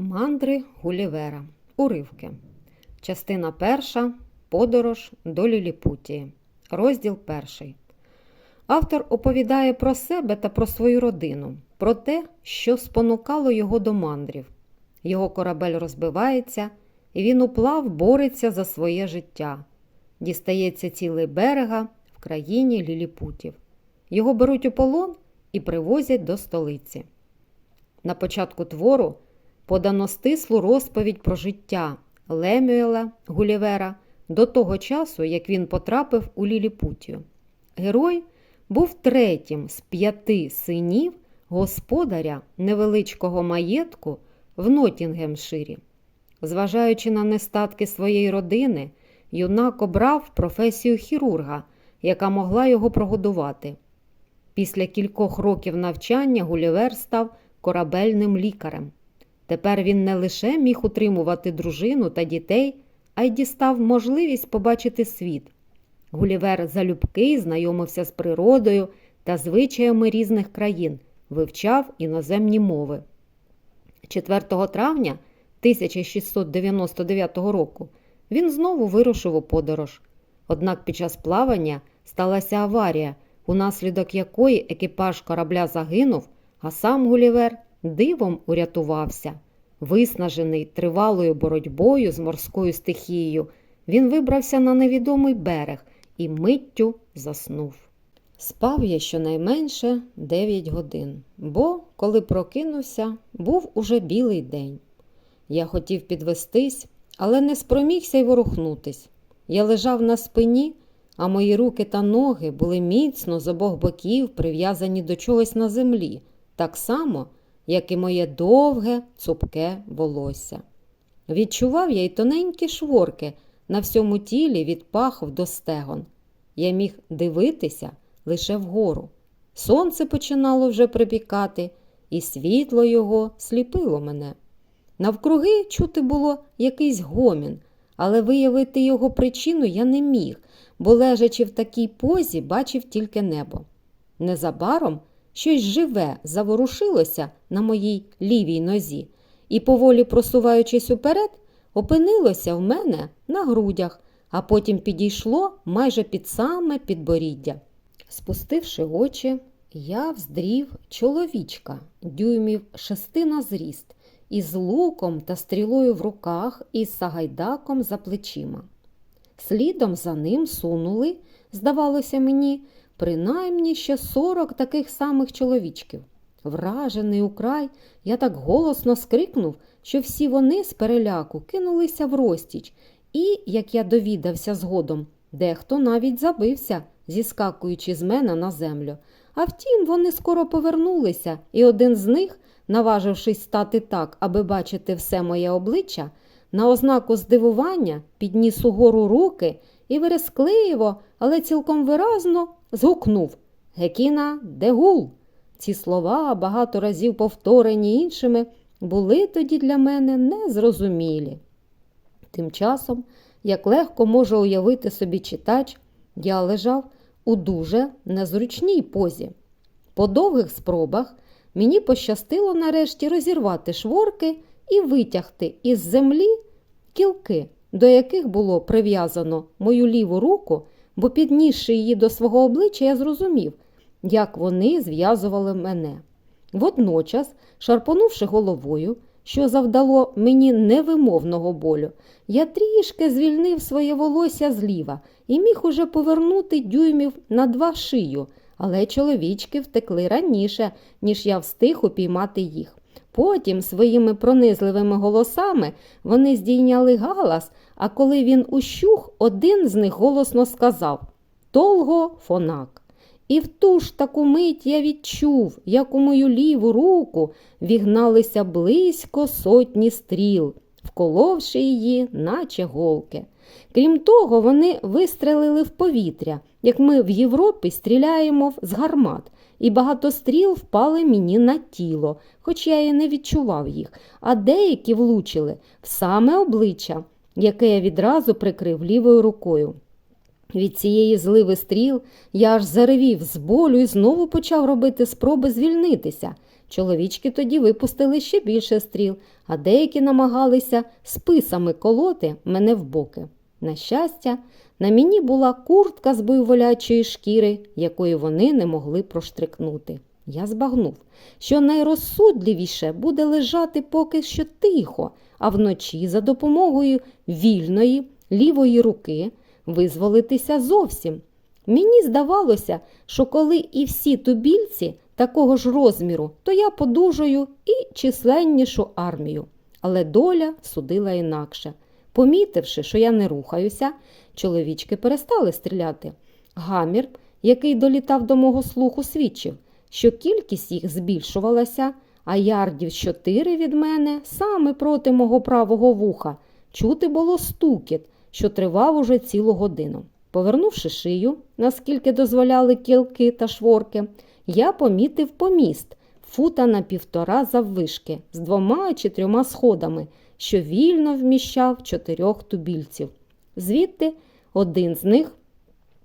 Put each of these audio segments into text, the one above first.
Мандри Гулівера. Уривки. Частина перша. Подорож до Ліліпутії. Розділ перший. Автор оповідає про себе та про свою родину, про те, що спонукало його до мандрів. Його корабель розбивається, і він уплав бореться за своє життя. Дістається цілий берега в країні Ліліпутів. Його беруть у полон і привозять до столиці. На початку твору подано стислу розповідь про життя Лемюела Гулівера до того часу, як він потрапив у Ліліпутію. Герой був третім з п'яти синів господаря невеличкого маєтку в Нотінгемширі. Зважаючи на нестатки своєї родини, юнак обрав професію хірурга, яка могла його прогодувати. Після кількох років навчання Гулівер став корабельним лікарем. Тепер він не лише міг утримувати дружину та дітей, а й дістав можливість побачити світ. Гулівер залюбки знайомився з природою та звичаями різних країн, вивчав іноземні мови. 4 травня 1699 року він знову вирушив у подорож. Однак під час плавання сталася аварія, унаслідок якої екіпаж корабля загинув, а сам Гулівер дивом урятувався. Виснажений тривалою боротьбою з морською стихією, він вибрався на невідомий берег і миттю заснув. Спав я щонайменше 9 годин, бо, коли прокинувся, був уже білий день. Я хотів підвестись, але не спромігся й ворухнутись. Я лежав на спині, а мої руки та ноги були міцно з обох боків прив'язані до чогось на землі, так само, як і моє довге, цупке волосся. Відчував я й тоненькі шворки на всьому тілі від пахв до стегон. Я міг дивитися лише вгору. Сонце починало вже припікати, і світло його сліпило мене. Навкруги чути було якийсь гомін, але виявити його причину я не міг, бо, лежачи в такій позі, бачив тільки небо. Незабаром щось живе заворушилося на моїй лівій нозі і, поволі просуваючись уперед, опинилося в мене на грудях, а потім підійшло майже під саме підборіддя. Спустивши очі, я вздрів чоловічка, дюймів шести на зріст, із луком та стрілою в руках і сагайдаком за плечима. Слідом за ним сунули, здавалося мені, принаймні ще сорок таких самих чоловічків. Вражений украй, я так голосно скрикнув, що всі вони з переляку кинулися в розтіч, і, як я довідався згодом, дехто навіть забився, зіскакуючи з мене на землю. А втім, вони скоро повернулися, і один з них, наважившись стати так, аби бачити все моє обличчя, на ознаку здивування підніс угору руки і верескливо, але цілком виразно згукнув Гекіна Дегул. Ці слова, багато разів повторені іншими, були тоді для мене незрозумілі. Тим часом, як легко може уявити собі читач, я лежав у дуже незручній позі. По довгих спробах мені пощастило нарешті розірвати шворки і витягти із землі кілки, до яких було прив'язано мою ліву руку, бо піднісши її до свого обличчя, я зрозумів, як вони зв'язували мене. Водночас, шарпонувши головою, що завдало мені невимовного болю, я трішки звільнив своє волосся зліва і міг уже повернути дюймів на два шию, але чоловічки втекли раніше, ніж я встиг упіймати їх. Потім своїми пронизливими голосами вони здійняли галас, а коли він ущух, один з них голосно сказав Толго фонак. І в ту ж таку мить я відчув, як у мою ліву руку вігналися близько сотні стріл, вколовши її, наче голки. Крім того, вони вистрелили в повітря, як ми в Європі стріляємо з гармат, і багато стріл впали мені на тіло, хоч я і не відчував їх, а деякі влучили в саме обличчя, яке я відразу прикрив лівою рукою. Від цієї зливи стріл я аж заревів з болю і знову почав робити спроби звільнитися. Чоловічки тоді випустили ще більше стріл, а деякі намагалися списами колоти мене в боки. На щастя, на мені була куртка з буйволячої шкіри, якої вони не могли проштрикнути. Я збагнув, що найрозсудливіше буде лежати поки що тихо, а вночі за допомогою вільної лівої руки визволитися зовсім. Мені здавалося, що коли і всі тубільці такого ж розміру, то я подужую і численнішу армію. Але доля судила інакше. Помітивши, що я не рухаюся, чоловічки перестали стріляти. Гамір, який долітав до мого слуху, свідчив, що кількість їх збільшувалася, а ярдів чотири від мене саме проти мого правого вуха. Чути було стукіт, що тривав уже цілу годину. Повернувши шию, наскільки дозволяли кілки та шворки, я помітив поміст фута на півтора заввишки з двома чи трьома сходами, що вільно вміщав чотирьох тубільців. Звідти один з них,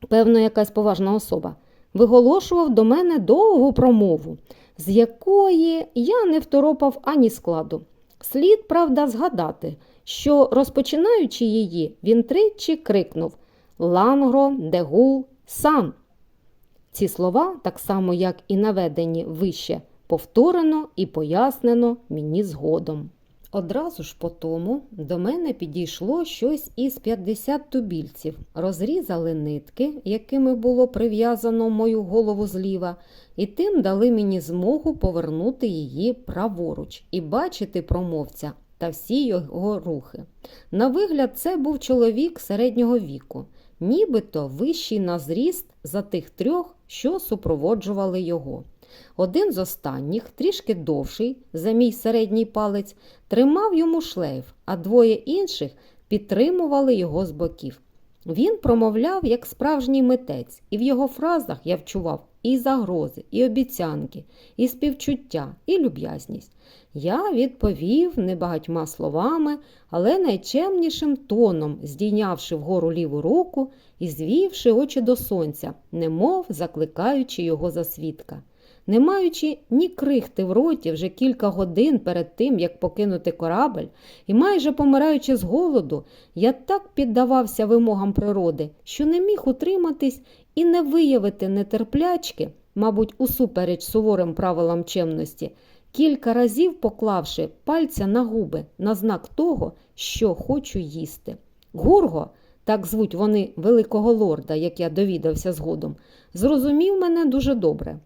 певно, якась поважна особа, виголошував до мене довгу промову, з якої я не второпав ані складу. Слід, правда, згадати, що, розпочинаючи її, він тричі крикнув Лангро, Дегул, сам. Ці слова, так само як і наведені вище, повторено і пояснено мені згодом. Одразу ж по тому до мене підійшло щось із 50 тубільців, розрізали нитки, якими було прив'язано мою голову зліва, і тим дали мені змогу повернути її праворуч і бачити промовця та всі його рухи. На вигляд, це був чоловік середнього віку, нібито вищий на зріст за тих трьох, що супроводжували його. Один з останніх, трішки довший, за мій середній палець, тримав йому шлейф, а двоє інших підтримували його з боків. Він промовляв як справжній митець, і в його фразах я вчував і загрози, і обіцянки, і співчуття, і люб'язність. Я відповів небагатьма словами, але найчемнішим тоном, здійнявши вгору ліву руку і звівши очі до сонця, немов закликаючи його за свідка. Не маючи ні крихти в роті вже кілька годин перед тим, як покинути корабель, і майже помираючи з голоду, я так піддавався вимогам природи, що не міг утриматись і не виявити нетерплячки, мабуть, усупереч суворим правилам чемності, кілька разів поклавши пальця на губи на знак того, що хочу їсти. Гурго, так звуть вони великого лорда, як я довідався згодом, зрозумів мене дуже добре.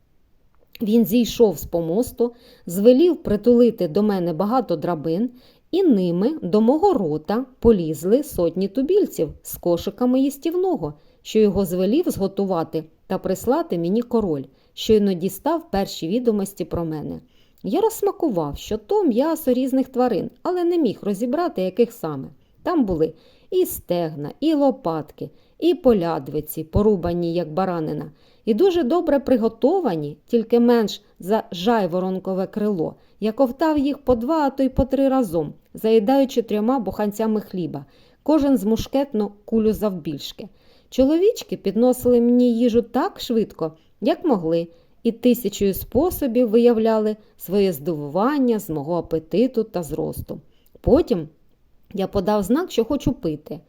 Він зійшов з помосту, звелів притулити до мене багато драбин, і ними до мого рота полізли сотні тубільців з кошиками їстівного, що його звелів зготувати та прислати мені король, щойно дістав перші відомості про мене. Я розсмакував, що то м'ясо різних тварин, але не міг розібрати, яких саме. Там були і стегна, і лопатки, і полядвиці, порубані, як баранина, і дуже добре приготовані, тільки менш за жайворонкове крило. Я ковтав їх по два, а то й по три разом, заїдаючи трьома буханцями хліба, кожен з мушкетну кулю завбільшки. Чоловічки підносили мені їжу так швидко, як могли, і тисячою способів виявляли своє здивування з мого апетиту та зросту. Потім я подав знак, що хочу пити.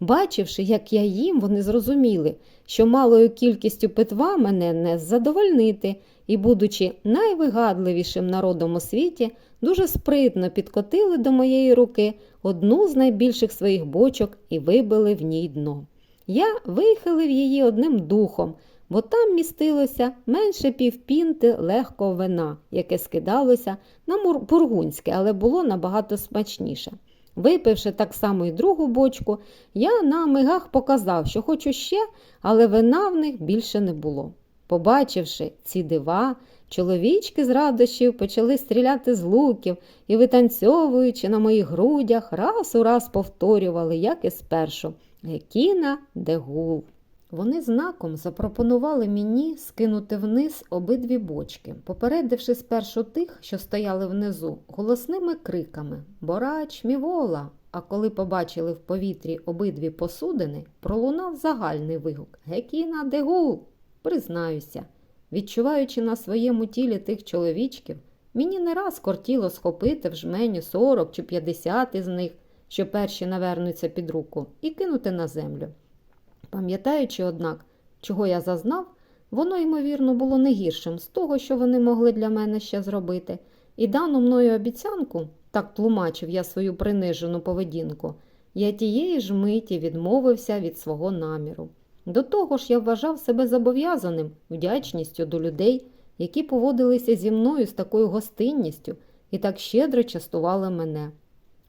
Бачивши, як я їм, вони зрозуміли, що малою кількістю питва мене не задовольнити, і, будучи найвигадливішим народом у світі, дуже спритно підкотили до моєї руки одну з найбільших своїх бочок і вибили в ній дно. Я вихилив її одним духом, бо там містилося менше півпінти легкого вина, яке скидалося на бургунське, але було набагато смачніше. Випивши так само і другу бочку, я на мигах показав, що хочу ще, але вина в них більше не було. Побачивши ці дива, чоловічки з радощів почали стріляти з луків і, витанцьовуючи на моїх грудях, раз у раз повторювали, як і спершу Гекіна де гул. Вони знаком запропонували мені скинути вниз обидві бочки, попередивши спершу тих, що стояли внизу, голосними криками Борач, мівола! А коли побачили в повітрі обидві посудини, пролунав загальний вигук Гекіна дегул! Признаюся, відчуваючи на своєму тілі тих чоловічків, Мені не раз кортіло схопити в жменю 40 чи 50 із них, що перші навернуться під руку, і кинути на землю. Пам'ятаючи, однак, чого я зазнав, воно, ймовірно, було не гіршим з того, що вони могли для мене ще зробити, і дану мною обіцянку, так тлумачив я свою принижену поведінку, я тієї ж миті відмовився від свого наміру. До того ж, я вважав себе зобов'язаним вдячністю до людей, які поводилися зі мною з такою гостинністю і так щедро частували мене.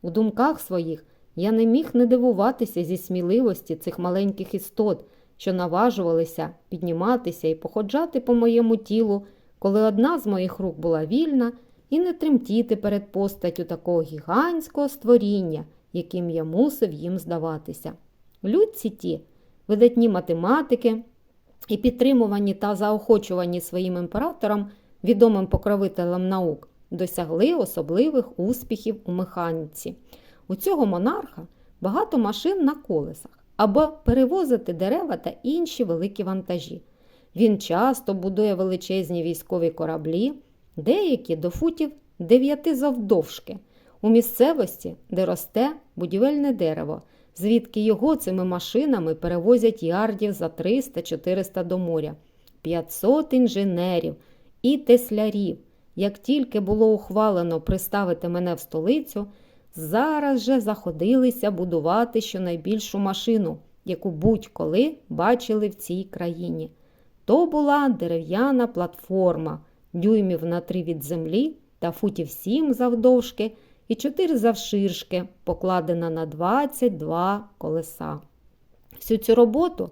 У думках своїх я не міг не дивуватися зі сміливості цих маленьких істот, що наважувалися підніматися і походжати по моєму тілу, коли одна з моїх рук була вільна, і не тремтіти перед постаттю такого гігантського створіння, яким я мусив їм здаватися. Людці ті, видатні математики і підтримувані та заохочувані своїм імператором, відомим покровителем наук, досягли особливих успіхів у механіці. У цього монарха багато машин на колесах або перевозити дерева та інші великі вантажі. Він часто будує величезні військові кораблі, деякі до футів 9 завдовжки, у місцевості, де росте будівельне дерево, звідки його цими машинами перевозять ярдів за 300-400 до моря, 500 інженерів і теслярів. Як тільки було ухвалено приставити мене в столицю, зараз же заходилися будувати щонайбільшу машину, яку будь-коли бачили в цій країні. То була дерев'яна платформа, дюймів на три від землі та футів сім завдовжки і чотири завширшки, покладена на 22 колеса. Всю цю роботу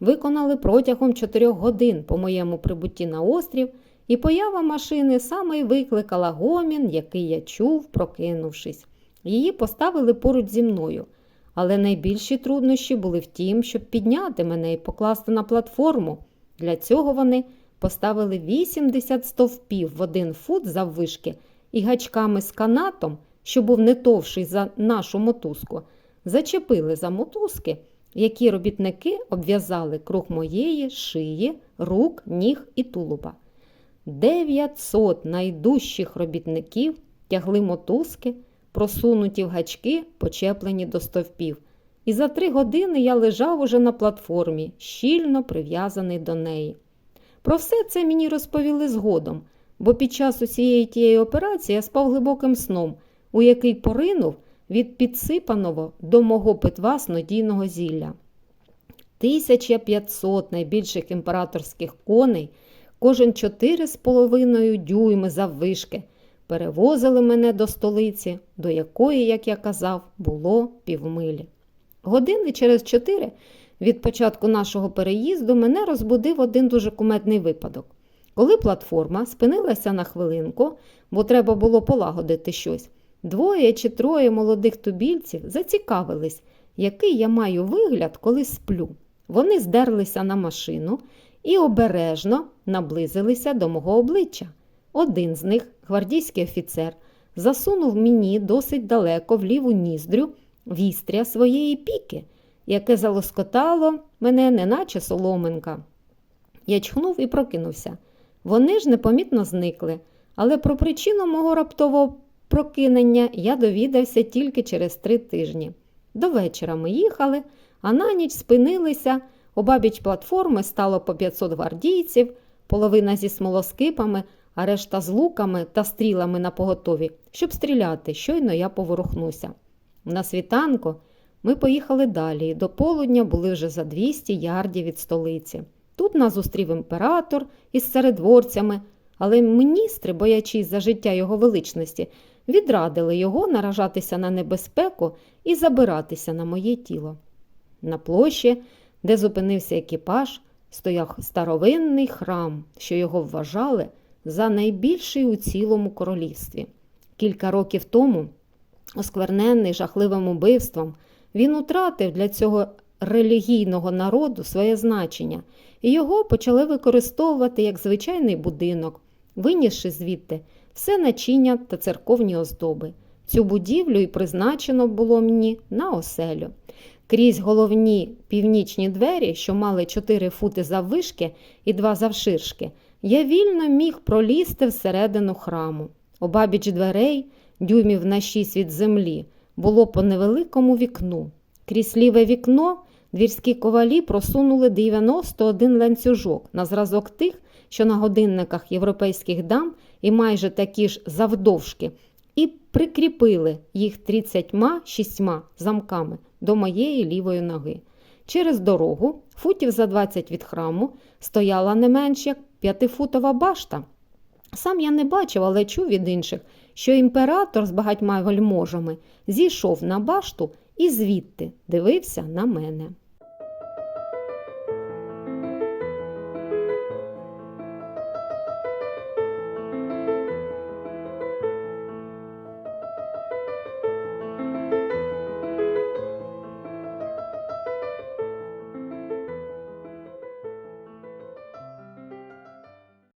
виконали протягом 4 годин по моєму прибутті на острів, і поява машини саме й викликала гомін, який я чув, прокинувшись. Її поставили поруч зі мною, але найбільші труднощі були в тім, щоб підняти мене і покласти на платформу. Для цього вони поставили 80 стовпів в один фут заввишки і гачками з канатом, що був не товший за нашу мотузку, зачепили за мотузки, які робітники обв'язали круг моєї шиї, рук, ніг і тулуба. 900 найдужчих робітників тягли мотузки, просунуті в гачки, почеплені до стовпів. І за три години я лежав уже на платформі, щільно прив'язаний до неї. Про все це мені розповіли згодом, бо під час усієї тієї операції я спав глибоким сном, у який поринув від підсипаного до мого питва снодійного зілля. 1500 найбільших імператорських коней, кожен 4,5 дюйми заввишки, перевозили мене до столиці, до якої, як я казав, було півмилі. Години через чотири від початку нашого переїзду мене розбудив один дуже куметний випадок. Коли платформа спинилася на хвилинку, бо треба було полагодити щось, двоє чи троє молодих тубільців зацікавились, який я маю вигляд, коли сплю. Вони здерлися на машину і обережно наблизилися до мого обличчя. Один з них, гвардійський офіцер, засунув мені досить далеко в ліву ніздрю вістря своєї піки, яке залоскотало мене, неначе соломинка. Я чхнув і прокинувся. Вони ж непомітно зникли, але про причину мого раптового прокинення я довідався тільки через три тижні. До вечора ми їхали, а на ніч спинилися. Обабіч платформи стало по 500 гвардійців, половина зі смолоскипами, а решта з луками та стрілами на поготові, щоб стріляти, щойно я поворухнуся. На світанку ми поїхали далі, і до полудня були вже за 200 ярдів від столиці. Тут нас зустрів імператор із середворцями, але міністри, боячись за життя його величності, відрадили його наражатися на небезпеку і забиратися на моє тіло. На площі, де зупинився екіпаж, стояв старовинний храм, що його вважали за найбільший у цілому королівстві. Кілька років тому, осквернений жахливим убивством, він утратив для цього релігійного народу своє значення, і його почали використовувати як звичайний будинок, винісши звідти все начиння та церковні оздоби. Цю будівлю і призначено було мені на оселю. Крізь головні північні двері, що мали 4 фути заввишки і 2 завширшки, я вільно міг пролізти всередину храму. Обабіч дверей, дюймів на шість від землі, було по невеликому вікну. Крізь ліве вікно двірські ковалі просунули 91 ланцюжок на зразок тих, що на годинниках європейських дам і майже такі ж завдовжки, і прикріпили їх 36 замками до моєї лівої ноги. Через дорогу, футів за 20 від храму, стояла не менш як п'ятифутова башта. Сам я не бачив, але чув від інших, що імператор з багатьма вельможами зійшов на башту і звідти дивився на мене.